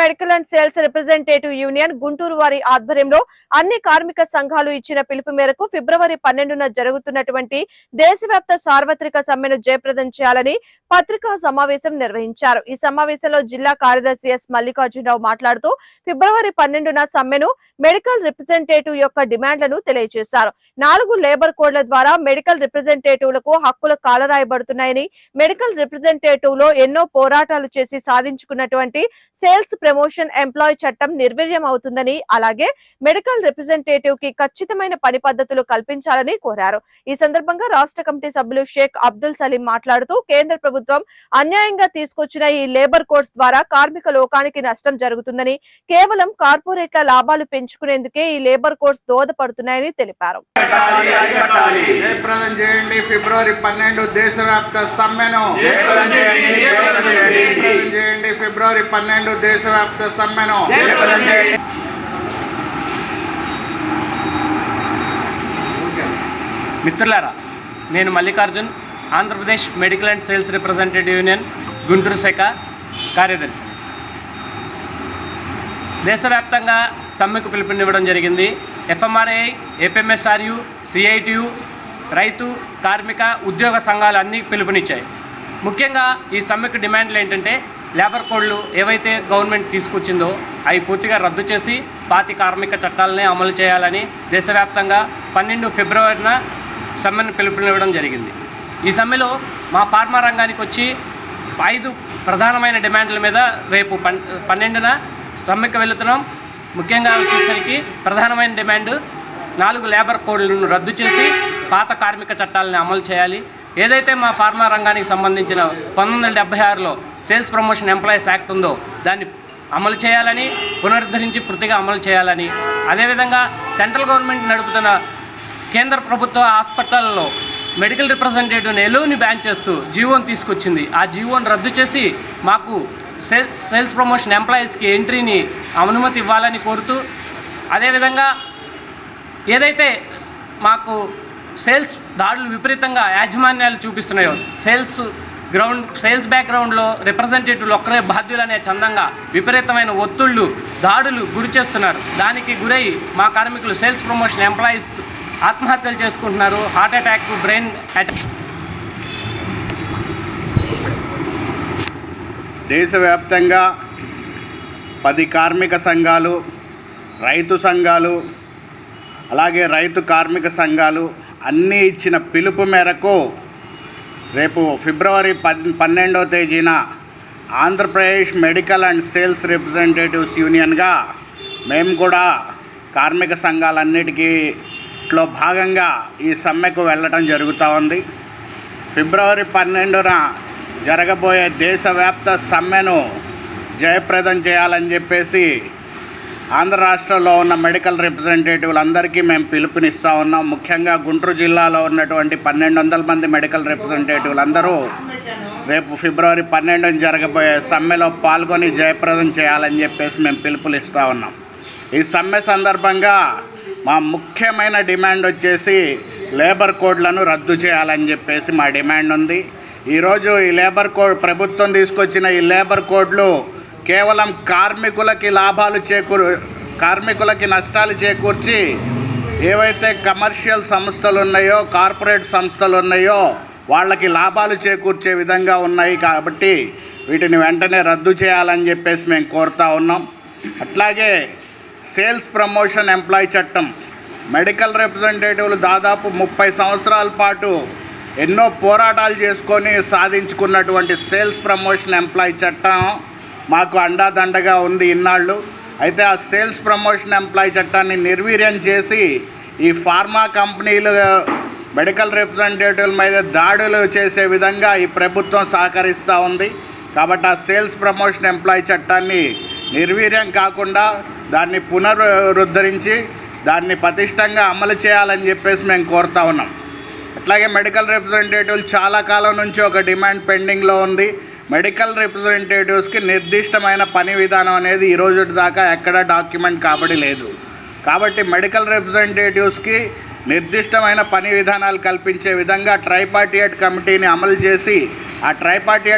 Medical and sales representative union Guntur వారి ఆధ్వర్యంలో అన్ని కార్మిక సంఘాలు ఇచ్చిన పిలుపు మేరకు ఫిబ్రవరి పన్నెండున జరుగుతున్నటువంటి దేశవ్యాప్త సార్వత్రిక సమ్మెను జయప్రదం చేయాలని పత్రికా సమావేశం నిర్వహించారు. ఈ సమావేశంలో జిల్లా కార్యదర్శి ఎస్ మల్లికార్జునరావు మాట్లాడుతూ ఫిబ్రవరి పన్నెండున సమ్మెను మెడికల్ రిప్రజెంటేటివ్ యొక్క డిమాండ్లను తెలియజేశారు. నాలుగు లేబర్ కోడ్ల ద్వారా మెడికల్ రిప్రజెంటేటివ్లకు హక్కులు కాలరాయబడుతున్నాయని మెడికల్ రిప్రజెంటేటివ్లో ఎన్నో పోరాటాలు చేసి సాధించుకున్నటువంటి సేల్స్ ప్రమోషన్ ఎంప్లాయ్ చట్టం నిర్వీర్యం అవుతుందని అలాగే మెడికల్ రిప్రజెంటేటివ్కి ఖచ్చితమైన పని పద్ధతులు కల్పించాలని కోరారు. ఈ సందర్భంగా రాష్ట్ర కమిటీ సభ్యులు షేక్ అబ్దుల్ సలీం మాట్లాడుతూ కేంద్ర ప్రభుత్వం అన్యాయంగా తీసుకొచ్చిన ఈ లేబర్ కోడ్స్ ద్వారా కార్మిక లోకానికి నష్టం జరుగుతుందని కేవలం కార్పొరేట్ల లాభాలు పెంచుకునేందుకే ఈ లేబర్ కోడ్స్ దోహదపడుతున్నాయని తెలిపారు. ఫిబ్రవరి పన్నెండు దేశవ్యాప్త సమ్మెను. జయప్రదం చేయండి, జయప్రదం చేయండి. జయప్రదం చేయండి ఫిబ్రవరి పన్నెండు దేశవ్యాప్త సమ్మెను. మిత్రులారా నేను Mallikarjun Andhra Pradesh medical and sales representative union Guntur శాఖ కార్యదర్శి. దేశవ్యాప్తంగా సమ్మెకు పిలుపునివ్వడం జరిగింది. ఎఫ్ఎంఆర్ఐ ఏపీఎంఎస్ఆర్యు సిఐటియు రైతు కార్మిక ఉద్యోగ సంఘాలు అన్నీ పిలుపునిచ్చాయి. ముఖ్యంగా ఈ సమ్మెకు డిమాండ్లు ఏంటంటే లేబర్ కోడ్లు ఏవైతే గవర్నమెంట్ తీసుకొచ్చిందో అవి పూర్తిగా రద్దు చేసి పాతి కార్మిక చట్టాలని అమలు చేయాలని దేశవ్యాప్తంగా పన్నెండు ఫిబ్రవరిన సమ్మెను పిలుపునివ్వడం జరిగింది. ఈ సమ్మెలో మా ఫార్మా రంగానికి వచ్చి ఐదు ప్రధానమైన డిమాండ్ల మీద రేపు పన్ పన్నెండున సమ్మెకు వెళుతున్నాం. ముఖ్యంగా వచ్చేసరికి ప్రధానమైన డిమాండ్ నాలుగు లేబర్ కోడ్లను రద్దు చేసి పాత కార్మిక చట్టాలను అమలు చేయాలి. ఏదైతే మా ఫార్మా రంగానికి సంబంధించిన పంతొమ్మిది వందల డెబ్బై ఆరులో సేల్స్ ప్రమోషన్ ఎంప్లాయీస్ యాక్ట్ ఉందో దాన్ని అమలు చేయాలని పునరుద్ధరించి పూర్తిగా అమలు చేయాలని. అదేవిధంగా సెంట్రల్ గవర్నమెంట్ నడుపుతున్న కేంద్ర ప్రభుత్వ హాస్పిటల్లో మెడికల్ రిప్రజెంటేటివ్ని ఎలోని బ్యాన్ చేస్తూ జీవోని తీసుకొచ్చింది. ఆ జీవోని రద్దు చేసి మాకు సేల్స్ సేల్స్ ప్రమోషన్ ఎంప్లాయీస్కి ఎంట్రీని అనుమతి ఇవ్వాలని కోరుతూ అదేవిధంగా ఏదైతే మాకు సేల్స్ దాడులు విపరీతంగా యాజమాన్యాలు చూపిస్తున్నాయో సేల్స్ గ్రౌండ్ సేల్స్ బ్యాక్గ్రౌండ్లో రిప్రజెంటేటివ్లు ఒక్కరే బాధ్యులనే చందంగా విపరీతమైన ఒత్తిళ్ళు దాడులు గురి చేస్తున్నారు. దానికి గురై మా కార్మికులు సేల్స్ ప్రమోషన్ ఎంప్లాయీస్ ఆత్మహత్యలు చేసుకుంటున్నారు. హార్ట్ అటాక్ బ్రెయిన్ అటాక్ దేశవ్యాప్తంగా పది కార్మిక సంఘాలు రైతు సంఘాలు అలాగే రైతు కార్మిక సంఘాలు అన్నీ ఇచ్చిన పిలుపు మేరకు రేపు ఫిబ్రవరి పది పన్నెండవ తేదీన Andhra Pradesh medical and sales representatives యూనియన్గా మేము కూడా కార్మిక సంఘాలన్నిటికీలో భాగంగా ఈ సమ్మెకు వెళ్ళటం జరుగుతూ ఉంది. ఫిబ్రవరి పన్నెండున జరగబోయే దేశవ్యాప్త సమ్మెను జయప్రదం చేయాలని చెప్పేసి ఆంధ్ర రాష్ట్రంలో ఉన్న మెడికల్ రిప్రజెంటేటివ్లందరికీ మేము పిలుపునిస్తూ ఉన్నాం. ముఖ్యంగా గుంటూరు జిల్లాలో ఉన్నటువంటి పన్నెండు వందల మంది మెడికల్ రిప్రజెంటేటివ్లందరూ రేపు ఫిబ్రవరి పన్నెండున జరగబోయే సమ్మెలో పాల్గొని జయప్రదం చేయాలని చెప్పేసి మేము పిలుపులు ఇస్తూ ఉన్నాం. ఈ సమ్మె సందర్భంగా మా ముఖ్యమైన డిమాండ్ వచ్చేసి లేబర్ కోడ్లను రద్దు చేయాలని చెప్పేసి మా డిమాండ్ ఉంది. ఈరోజు ఈ లేబర్ కోడ్ ప్రభుత్వం తీసుకొచ్చిన ఈ లేబర్ కోడ్లు కేవలం కార్మికులకి లాభాలు చేకూరు కార్మికులకి నష్టాలు చేకూర్చి ఏవైతే కమర్షియల్ సంస్థలు ఉన్నాయో కార్పొరేట్ సంస్థలు ఉన్నాయో వాళ్ళకి లాభాలు చేకూర్చే విధంగా ఉన్నాయి కాబట్టి వీటిని వెంటనే రద్దు చేయాలని చెప్పేసి మేము కోరుతా ఉన్నాం. అట్లాగే సేల్స్ ప్రమోషన్ ఎంప్లాయ్ చట్టం. మెడికల్ రిప్రజెంటేటివ్లు దాదాపు ముప్పై సంవత్సరాల పాటు ఎన్నో పోరాటాలు చేసుకొని సాధించుకున్నటువంటి సేల్స్ ప్రమోషన్ ఎంప్లాయ్ చట్టం. మాకు అండాదండగా ఉంది ఇన్నాళ్ళు. అయితే ఆ సేల్స్ ప్రమోషన్ ఎంప్లాయీ చట్టాన్ని నిర్వీర్యం చేసి ఈ ఫార్మా కంపెనీలు మెడికల్ రిప్రజెంటేటివ్ల మీద దాడులు చేసే విధంగా ఈ ప్రభుత్వం సహకరిస్తూ ఉంది. కాబట్టి ఆ సేల్స్ ప్రమోషన్ ఎంప్లాయీ చట్టాన్ని నిర్వీర్యం కాకుండా దాన్ని పునరుద్ధరించి దాన్ని పటిష్టంగా అమలు చేయాలని చెప్పేసి మేము కోరుతా ఉన్నాం. అట్లాగే మెడికల్ రిప్రజెంటేటివ్లు చాలా కాలం నుంచి ఒక డిమాండ్ పెండింగ్లో ఉంది. మెడికల్ రిప్రజెంటేటివ్స్కి నిర్దిష్టమైన పని విధానం అనేది ఈ రోజు దాకా ఎక్కడా డాక్యుమెంట్ కాబడి లేదు. కాబట్టి మెడికల్ రిప్రజెంటేటివ్స్కి నిర్దిష్టమైన పని విధానాలు కల్పించే విధంగా ట్రైపార్టియేట్ కమిటీని అమలు చేసి ఆ ట్రైపార్టియేట్